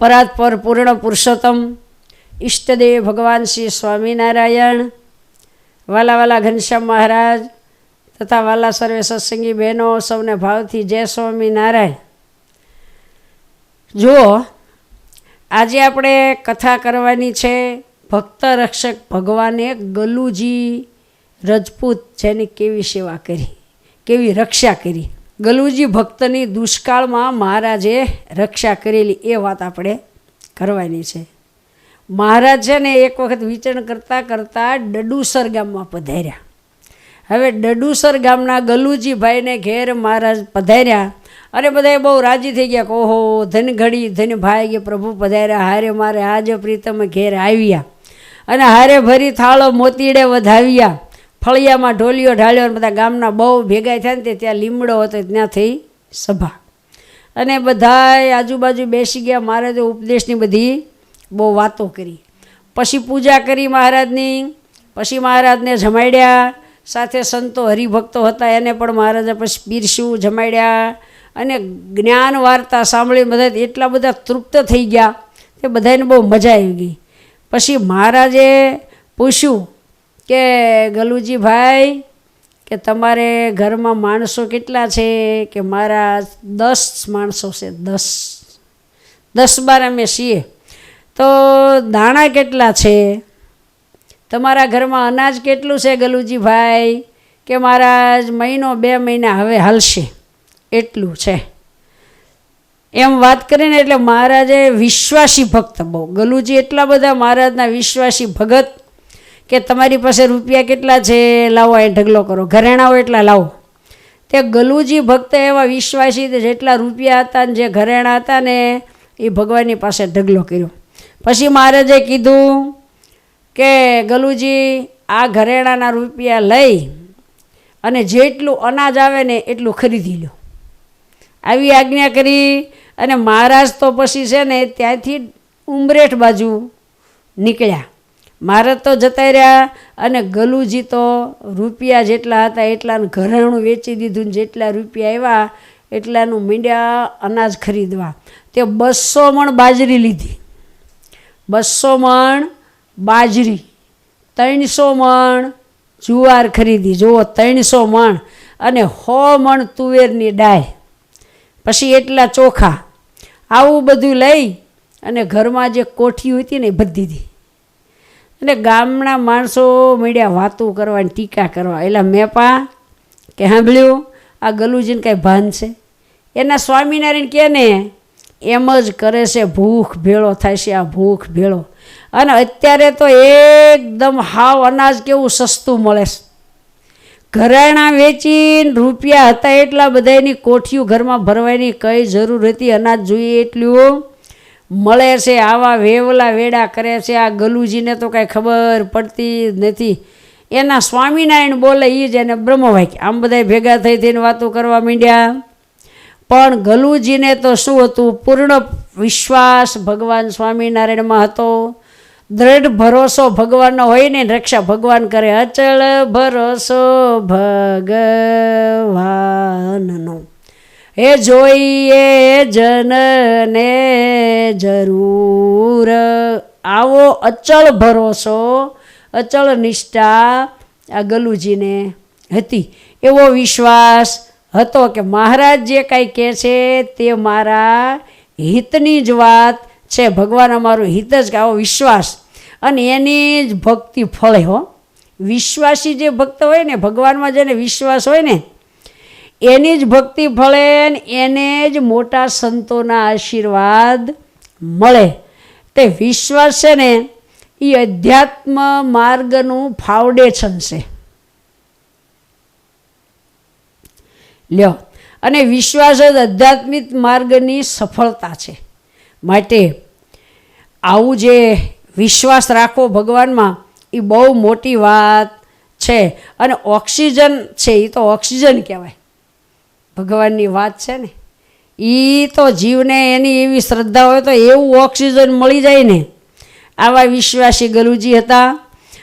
પરાત્પર પૂર્ણ પુરુષોત્તમ. ઈષ્ટદેવ ભગવાન શ્રી સ્વામિનારાયણ, વાલા વાલા ઘનશ્યામ મહારાજ તથા વાલા સર્વે સત્સંગી બહેનો સૌને ભાવથી જય સ્વામિનારાયણ. જુઓ, આજે આપણે કથા કરવાની છે ભક્ત રક્ષક ભગવાને ગલુજી રજપૂત જેની કેવી સેવા કરી, કેવી રક્ષા કરી. ગલુજી ભક્તની દુષ્કાળમાં મહારાજે રક્ષા કરેલી એ વાત આપણે કરવાની છે. મહારાજ છે ને એક વખત વિચરણ કરતાં કરતાં ડડુસર ગામમાં પધાર્યા. હવે ડડુસર ગામના ગલુજીભાઈને ઘેર મહારાજ પધાર્યા અને બધાએ બહુ રાજી થઈ ગયા કે ઓહો, ધન ઘડી ભાઈ કે પ્રભુ પધાર્યા, હારે મારે આજે પ્રીતમ ઘેર આવ્યા. અને હારે ભરી થાળો મોતીડે વધાવ્યા. ફળિયામાં ઢોલિયો ઢાળ્યો બધા ગામના બહુ ભેગા થયા ને ત્યાં લીમડો હતો ત્યાં થઈ સભા. અને બધાએ આજુબાજુ બેસી ગયા. મહારાજે ઉપદેશની બધી બહુ વાતો કરી. પછી પૂજા કરી મહારાજની. પછી મહારાજને જમાડ્યા. સાથે સંતો હરિભક્તો હતા. એને પણ મહારાજે પછી પીરસ્યું જમાડ્યા. અને જ્ઞાન વાર્તા સાંભળી બધા એટલા બધા તૃપ્ત થઈ ગયા. તે બધાને બહુ મજા આવી ગઈ. પછી મહારાજે પૂછ્યું કે ગલુજીભાઈ, કે તમારે ઘરમાં માણસો કેટલા છે? કે મારા દસ માણસો છે, દસ. દસ બાર અમે છીએ. તો દાણા કેટલા છે? તમારા ઘરમાં અનાજ કેટલું છે ગલુજીભાઈ? કે મારા મહિનો બે મહિના હવે હાલશે. એટલું છે. એમ વાત કરીને એટલે મહારાજે વિશ્વાસી ભક્ત બહુ. ગલુજી એટલા બધા મહારાજના વિશ્વાસી ભગત કે તમારી પાસે રૂપિયા કેટલા છે, લાવો અહીં ઢગલો કરો. ઘરેણાઓ એટલા લાવો. તે ગલુજી ભક્ત એવા વિશ્વાસી જેટલા રૂપિયા હતા ને જે ઘરેણા હતા ને, એ ભગવાનની પાસે ઢગલો કર્યો. પછી મહારાજે કીધું કે ગલુજી, આ ઘરેણાના રૂપિયા લઈ અને જેટલું અનાજ આવે ને એટલું ખરીદી લો. આવી આજ્ઞા કરી અને મહારાજ તો પછી છે ને ત્યાંથી ઉમરેઠ બાજુ નીકળ્યા. મહારાજ તો જતા રહ્યા અને ગલુજી તો રૂપિયા જેટલા હતા એટલાનું ઘરેણું વેચી દીધું જેટલા રૂપિયા આવ્યા એટલાનું મીંડ્યા અનાજ ખરીદવા. તે બસો મણ બાજરી લીધી. બસો મણ બાજરી, ત્રણસો મણ જુવાર ખરીદી. જુઓ, ત્રણસો મણ અને સો મણ તુવેરની ડાય. પછી એટલા ચોખા. આવું બધું લઈ અને ઘરમાં જે કોઠી હતી ને એ બધી દીધી. અને ગામના માણસો મીડિયા વાતો કરવાની ટીકા કરવા. એટલે મેપા કે સાંભળ્યું? આ ગલુજીને કાંઈ ભાન છે? એના સ્વામિનારાયણ કહે ને, એમ જ કરે છે, ભૂખ ભેળો થાય છે, આ ભૂખ ભેળો. અને અત્યારે તો એકદમ હાવ અનાજ કેવું સસ્તું મળે છે. ઘરેણાં વેચીને રૂપિયા હતા એટલા બધાની કોઠીઓ ઘરમાં ભરવાની કઈ જરૂર હતી? અનાજ જોઈએ એટલું. મળે છે, આવા વેવલા વેડા કરે છે, આ ગલુજીને તો કાંઈ ખબર પડતી નથી. એના સ્વામિનારાયણ બોલે એ જ એને બ્રહ્મવાક્ય. આમ બધા ભેગા થઈ થઈને વાતો કરવા માંડ્યા. પણ ગલુજીને તો શું હતું? પૂર્ણ વિશ્વાસ ભગવાન સ્વામિનારાયણમાં હતો. દ્રઢ ભરોસો ભગવાનનો હોય ને, રક્ષા ભગવાન કરે અચળ ભરોસો ભગવાનનો. હે જોઈએ જનને જરૂર. આવો અચળ ભરોસો, અચળ નિષ્ઠા આ ગલુજીને હતી. એવો વિશ્વાસ હતો કે મહારાજ જે કાંઈ કહે છે તે મારા હિતની જ વાત છે. ભગવાન અમારું હિત જ આવો વિશ્વાસ. અને એની જ ભક્તિ ફળે હો. વિશ્વાસી જે ભક્ત હોય ને, ભગવાનમાં જેને વિશ્વાસ હોય ને એની જ ભક્તિ ફળે એને જ મોટા સંતોના આશીર્વાદ મળે. તે વિશ્વાસ છે ને એ અધ્યાત્મ માર્ગનું ફાઉન્ડેશન છે. લ્યો, અને વિશ્વાસ જ આધ્યાત્મિક માર્ગની સફળતા છે. માટે આવું જે વિશ્વાસ રાખો ભગવાનમાં એ બહુ મોટી વાત છે. અને ઓક્સિજન છે એ તો ઓક્સિજન કહેવાય. ભગવાનની વાત છે ને એ તો જીવને એની એવી શ્રદ્ધા હોય તો એવું ઓક્સિજન મળી જાય ને. આવા વિશ્વાસી ગલુજી હતા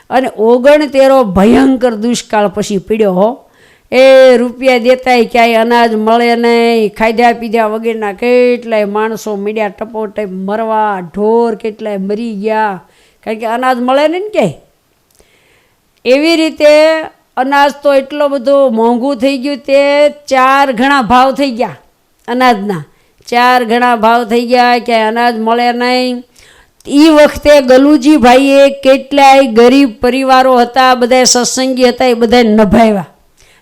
અને ઓગણતેરો ભયંકર દુષ્કાળ પછી પીડ્યો હો. એ રૂપિયા દેતાય ક્યાંય અનાજ મળે નહીં, ખાધ્યા પીધ્યા વગેરેના કેટલાય માણસો મીડિયા ટપોટપ મરવા, ઢોર કેટલાય મરી ગયા. કારણ કે અનાજ મળે નહીં ને ક્યાંય. એવી રીતે અનાજ તો એટલો બધો મોંઘું થઈ ગયું તે ચાર ઘણા ભાવ થઈ ગયા અનાજના. ચાર ઘણા ભાવ થઈ ગયા, ક્યાંય અનાજ મળે નહીં. એ વખતે ગલુજીભાઈએ કેટલાય ગરીબ પરિવારો હતા બધા સત્સંગી હતા, એ બધા નભાવ્યા.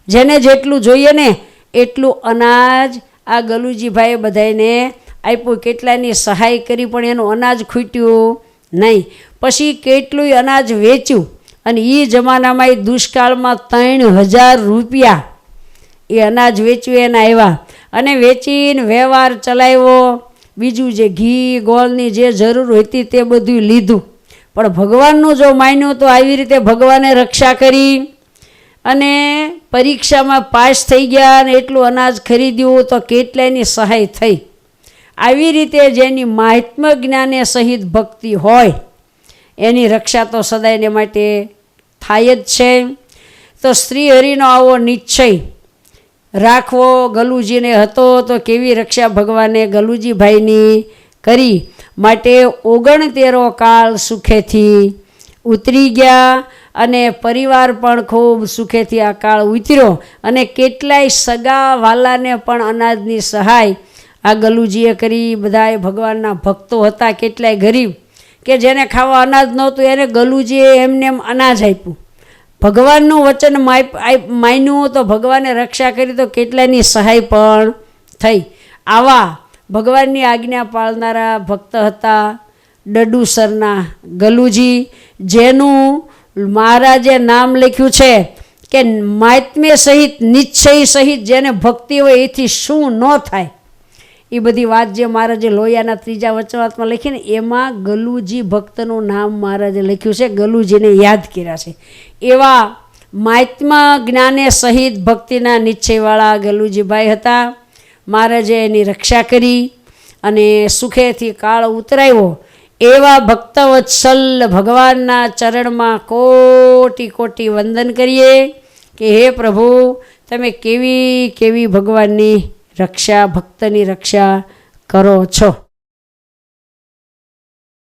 જેને જેટલું જોઈએ ને એટલું અનાજ આ ગલુજીભાઈએ બધાને આપ્યું. કેટલાયની સહાય કરી પણ એનું અનાજ ખૂટ્યું નહીં. પછી કેટલુંય અનાજ વેચ્યું. અને એ જમાનામાં એ દુષ્કાળમાં ત્રણ હજાર રૂપિયા એ અનાજ વેચ્યું એના આવ્યા. અને વેચીને વ્યવહાર ચલાવ્યો. બીજું જે ઘી, ગોળની જે જરૂર હતી તે બધું લીધું. પણ ભગવાનનું જો માન્યું તો આવી રીતે ભગવાને રક્ષા કરી અને પરીક્ષામાં પાસ થઈ ગયા અને એટલું અનાજ ખરીદ્યું તો કેટલાયની સહાય થઈ. આવી રીતે જેની મહાત્મ જ્ઞાને સહિત ભક્તિ હોય એની રક્ષા તો સદાયને માટે થાય જ છે. તો શ્રી હરિનો આવો નિશ્ચય. રાખવો, ગલુજીને હતો તો કેવી રક્ષા ભગવાને ગલુજીભાઈની કરી? માટે ઓગણતેરો કાળ સુખેથી ઉતરી ગયા અને પરિવાર પણ ખૂબ સુખેથી આ કાળ ઉતર્યો અને કેટલાય સગા વાલાને પણ અનાજની સહાય આ ગલુજીએ કરી. બધાએ ભગવાનના ભક્તો હતા, કેટલાય ગરીબ કે જેને ખાવા અનાજ નહોતું, એને ગલુજીએ એમને એમ અનાજ આપ્યું. ભગવાનનું વચન માન્યું તો ભગવાને રક્ષા કરી તો કેટલાયની સહાય પણ થઈ. આવા ભગવાનની આજ્ઞા પાળનારા ભક્ત હતા ડડુસરના ગલુજી, જેનું મહારાજે નામ લખ્યું છે કે માત્મ્ય સહિત, નિશ્ચય સહિત જેને ભક્તિ હોય એથી શું ન થાય? એ બધી વાત જે મહારાજે લોહિયાના ત્રીજા વચનાત્મા લખીને એમાં ગલુજી ભક્તનું નામ મહારાજે લખ્યું છે, ગલુજીને યાદ કર્યા છે. એવા મહાત્મા જ્ઞાને સહિત ભક્તિના નિશ્ચયવાળા ગલુજીભાઈ હતા. મહારાજે એની રક્ષા કરી અને સુખેથી કાળ ઉતરાવ્યો એવા ભક્તવત્સલ ભગવાનના ચરણમાં કોટી કોટી વંદન કરીએ કે હે પ્રભુ, તમે કેવી કેવી ભગવાનની રક્ષા ભક્તની રક્ષા કરો છો.